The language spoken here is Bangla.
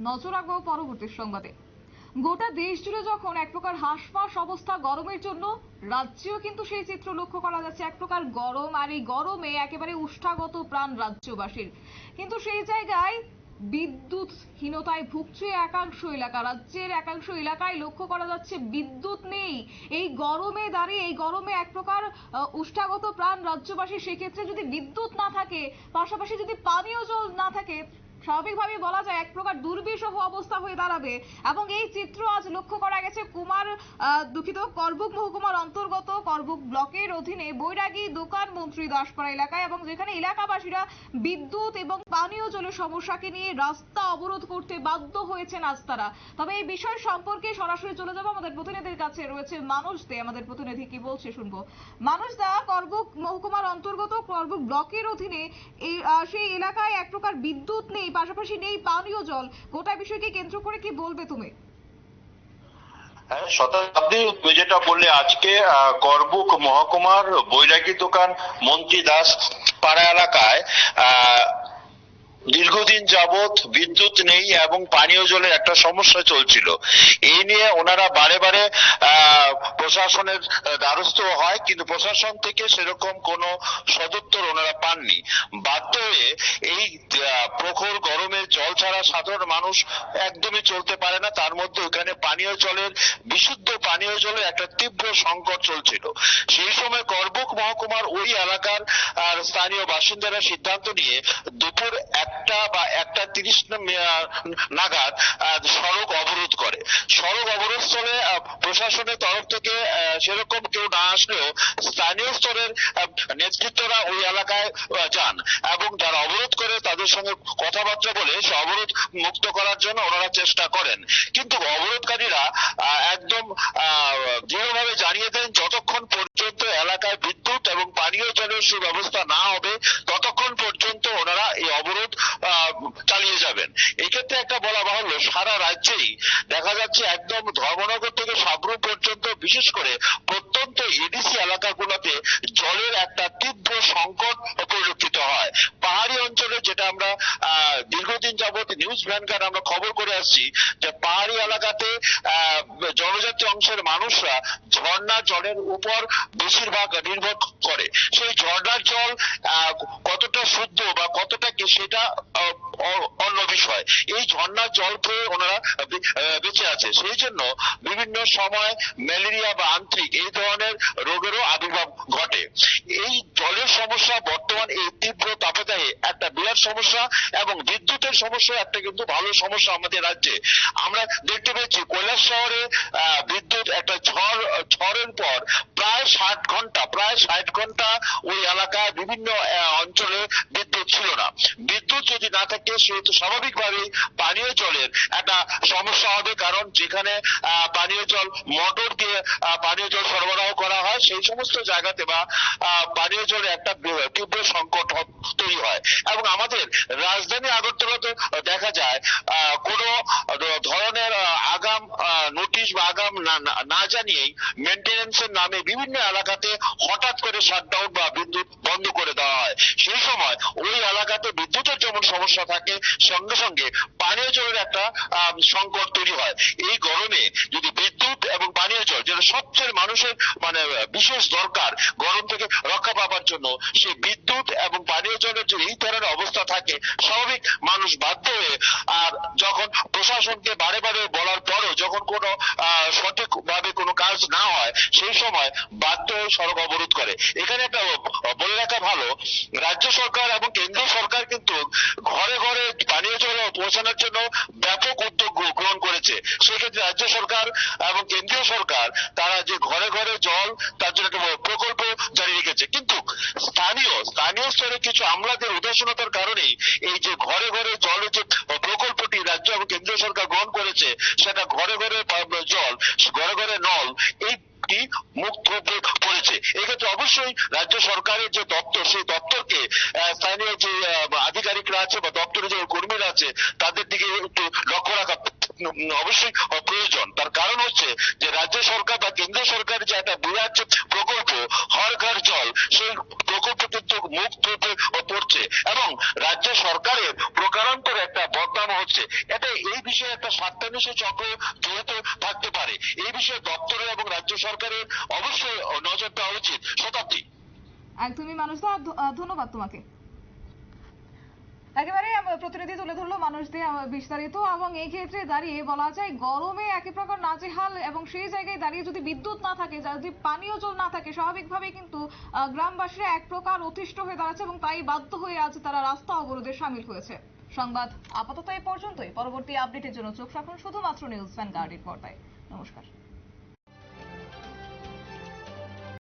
নজর রাখব পরবর্তী সংবাদে। গোটা দেশ জুড়ে যখন এক প্রকার হাঁসফাঁস অবস্থা গরমের জন্য, রাজ্যেও কিন্তু সেই চিত্র লক্ষ্য করা যাচ্ছে। এক প্রকার গরম আর এই গরমে একেবারে উষ্ঠাগত প্রাণ রাজ্যবাসীর। কিন্তু সেই জায়গায় বিদ্যুৎহীনতায় ভুগছে একাংশ এলাকা। রাজ্যের একাংশ এলাকায় লক্ষ্য করা যাচ্ছে বিদ্যুৎ নেই। এই গরমে দাঁড়িয়ে, এই গরমে এক প্রকার উষ্ঠাগত প্রাণ রাজ্যবাসী সেক্ষেত্রে যদি বিদ্যুৎ না থাকে, পাশাপাশি যদি পানীয় জল না থাকে স্বাভাবিকভাবে বলা যায় এক প্রকার দুর্বিষহ অবস্থা হয়ে দাঁড়াবে। এবং এই চিত্র আজ লক্ষ্য করা গেছে কুমার দুঃখিত, করবুক মহকুমার অন্তর্গত করবুক ব্লকের অধীনে বৈরাগী দোকান মন্ত্রী দাসপাড়া এলাকায় এবং যেখানে এলাকাবাসীরা বিদ্যুৎ এবং পানীয় জলের সমস্যাকে নিয়ে রাস্তা অবরোধ করতে বাধ্য হয়েছেন আজ তারা। তবে এই বিষয় সম্পর্কে সরাসরি চলে যাব। আমাদের প্রতিনিধির কাছে রয়েছে মানুষ দে। আমাদের প্রতিনিধি কি বলছে শুনব। মানুষ দা, করবুক মহকুমার অন্তর্গত করবুক ব্লকের অধীনে সেই এলাকায় এক প্রকার বিদ্যুৎ নেই পাশাপাশি নেই পানীয় জল। গোটা বিষয়কে কেন্দ্র করে কি বলবে তুমি? হ্যাঁ শতাব্দী যেটা বললে আজকে করবুক মহকুমার বৈরাগী দোকান মন্ত্রী দাস পাড়া এলাকায় আহ, দীর্ঘদিন যাবৎ বিদ্যুৎ নেই এবং পানীয় জলের একটা সমস্যা চলছিল। এই নিয়ে ওনারা বারে বারে প্রশাসনের দ্বারস্থ হয়, কিন্তু প্রশাসন থেকে সেরকম কোনো সদুত্তর ওনারা পাননি। বাধ্য হয়ে এই প্রখর গরমের জল ছাড়া সাধারণ মানুষ একদমই চলতে পারে না। তার মধ্যে ওখানে পানীয় জলের, বিশুদ্ধ পানীয় জলের একটা তীব্র সংকট চলছিল। সেই সময় করবুক মহকুমার ওই এলাকার স্থানীয় বাসিন্দারা সিদ্ধান্ত নিয়ে দুপুর একটা বা একটা তিরিশ নাগাদ সড়ক অবরোধ করে। সড়ক অবরোধ স্থলে প্রশাসনের তরফ থেকে সেরকম কেউ না আসলেও স্থানীয় স্তরের নেতৃত্বরা ওই এলাকায় যান এবং যারা অবরোধ করে তাদের সঙ্গে কথাবার্তা বলে সে অবরোধ মুক্ত করার জন্য ওনারা চেষ্টা করেন। কিন্তু অবরোধকারীরা একদম দৃঢ়ভাবে জানিয়ে দেন, যতক্ষণ পর্যন্ত এলাকায় বিদ্যুৎ এবং পানীয় জলের সুব্যবস্থা না হবে, ততক্ষণ পর্যন্ত ওনারা এই অবরোধ চালিয়ে যাবেন। এই ক্ষেত্রে একটা বলা বাহুল্য, সারা রাজ্যেই দেখা যাচ্ছে একদম ধর্মনগর থেকে সাবরুম পর্যন্ত, বিশেষ করে প্রত্যন্ত এডিসি এলাকাগুলোতে জলের একটা তীব্র সংকট পরিলক্ষিত হয়। পাহাড়ি অঞ্চলে যেটা আমরা দীর্ঘদিন যাবত নিউজ ভ্যানকার আমরা খবর করে আসছি, যে পাহাড়ি এলাকাতে জনজাতি অংশের মানুষরা ঝর্ণা জলের উপর বেশিরভাগ নির্ভর করে। সেই ঝর্ণার জল কতটা শুদ্ধ বা কতটা কি সেটা অন্য বিষয়। এই ঝর্ণার জল খেয়ে ওনারা বেঁচে আছে। সেই জন্য বিভিন্ন সময় ম্যালেরিয়া বা আন্ত্রিক এই ধরনের রোগেরও আবির্ভাব ঘটে। এই জলের সমস্যা বর্তমান এই তীব্র তাপদাহে একটা বিরাট সমস্যা এবং বিদ্যুতের সমস্যা একটা কিন্তু ভালো সমস্যা আমাদের রাজ্যে। আমরা দেখতে পেয়েছি, কৈলাস শহরে বিদ্যুৎ একটা ঝড়, ঝড়ের পর প্রায় ষাট ঘণ্টা, প্রায় ষাট ঘণ্টা ওই এলাকায় বিভিন্ন অঞ্চলে বিদ্যুৎ ছিল না। বিদ্যুৎ যদি না থাকে, সেহেতু স্বাভাবিকভাবেই পানীয় জলের একটা সমস্যা হবে, কারণ যেখানে পানীয় জল মোটর দিয়ে পানীয় জল সরবরাহ করা হয়, সেই সমস্ত জায়গাতে বা পানীয় জলের একটা তীব্র সংকট তৈরি হয়। এবং আমাদের রাজধানী আগরতলাতে দেখা যায় কোনো ধরনের আগাম নোটিশ বা আগাম না- জানিয়েই মেনটেন্যান্সের নামে বিভিন্ন এলাকাতে হঠাৎ করে শাটডাউন বা বিদ্যুৎ বন্ধ করে দেওয়া হয় সেই সময় ওই এলাকাতে বিদ্যুতের যেমন সমস্যা থাকে, সঙ্গে সঙ্গে পানীয় জলের একটা সংকট তৈরি হয়। এই গরমে যদি বিদ্যুৎ এবং পানীয় জল যেটা সবচেয়ে মানুষের মানে বিশেষ দরকার গরম থেকে রক্ষা পাবার জন্য, সেই বিদ্যুৎ এবং পানীয় জলের যদি এই ধরনের অবস্থা থাকে, স্বাভাবিক মানুষ বাধ্য হয়ে, আর যখন প্রশাসনকে বারে বারে বলার পরও যখন কোনো সঠিক ভাবে কোনো কাজ না হয়, সেই সময় বাধ্য হয়ে সড়ক অবরোধ করে। এখানে একটা ভালো, রাজ্য সরকার এবং কেন্দ্রীয় সরকার কিন্তু ঘরে ঘরে পানীয় জল পৌঁছানোর জন্য ব্যাপক উদ্যোগ গ্রহণ করেছে। সেক্ষেত্রে রাজ্য সরকার এবং কেন্দ্রীয় সরকার, তারা যে ঘরে ঘরে জল, তার জন্য একটা প্রকল্প জারি রেখেছে। কিন্তু স্থানীয় স্থানীয় স্তরে কিছু আমলাদের উদাসীনতার কারণেই এই যে ঘরে ঘরে জলের যে প্রকল্পটি রাজ্য এবং কেন্দ্রীয় সরকার গ্রহণ করেছে, সেটা ঘরে ঘরে জল, ঘরে ঘরে নল এই টি মুক্ত পড়েছে এক্ষেত্রে অবশ্যই রাজ্য সরকারের যে দপ্তর, সেই দপ্তরকে স্থানীয় যে আধিকারিকরা আছে বা দপ্তরে যে কর্মীরা আছে, তাদের দিকে একটু লক্ষ্য রাখা অবশ্যই প্রয়োজন তার কারণ হচ্ছে যে রাজ্য সরকার বা কেন্দ্র সরকার যে একটা বিরাট প্রকল্প হর ঘর জল সেই প্রকল্প কিন্তু মুখ থুপে পড়ছে এবং রাজ্য সরকারের প্রকারান্তর একটা বদনাম হচ্ছে। এটা এই বিষয়ে একটা স্বার্থান্বেষী চক্র জড়িত থাকতে পারে এই বিষয়ে দপ্তরের এবং রাজ্য সরকারের অবশ্যই নজর দেওয়া উচিত। শতাব্দী। একদমই আহ, ধন্যবাদ তোমাকে। একেবারে প্রতিনিধি তুলে ধরলো মানুষ দিয়ে বিস্তারিত এবং এই ক্ষেত্রে দাঁড়িয়ে বলা যায়, গরমে একই প্রকার নাজেহাল এবং সেই জায়গায় দাঁড়িয়ে যদি বিদ্যুৎ না থাকে যদি পানীয় জল না থাকে, স্বাভাবিকভাবেই কিন্তু গ্রামবাসীরা এক প্রকার অতিষ্ঠ হয়ে দাঁড়াচ্ছে এবং তাই বাধ্য হয়ে আজ তারা রাস্তা অবরোধে সামিল হয়েছে। সংবাদ আপাতত এই পর্যন্তই। পরবর্তী আপডেটের জন্য চোখ রাখুন শুধুমাত্র নিউজ ভ্যানগার্ডের পর্দায়। নমস্কার।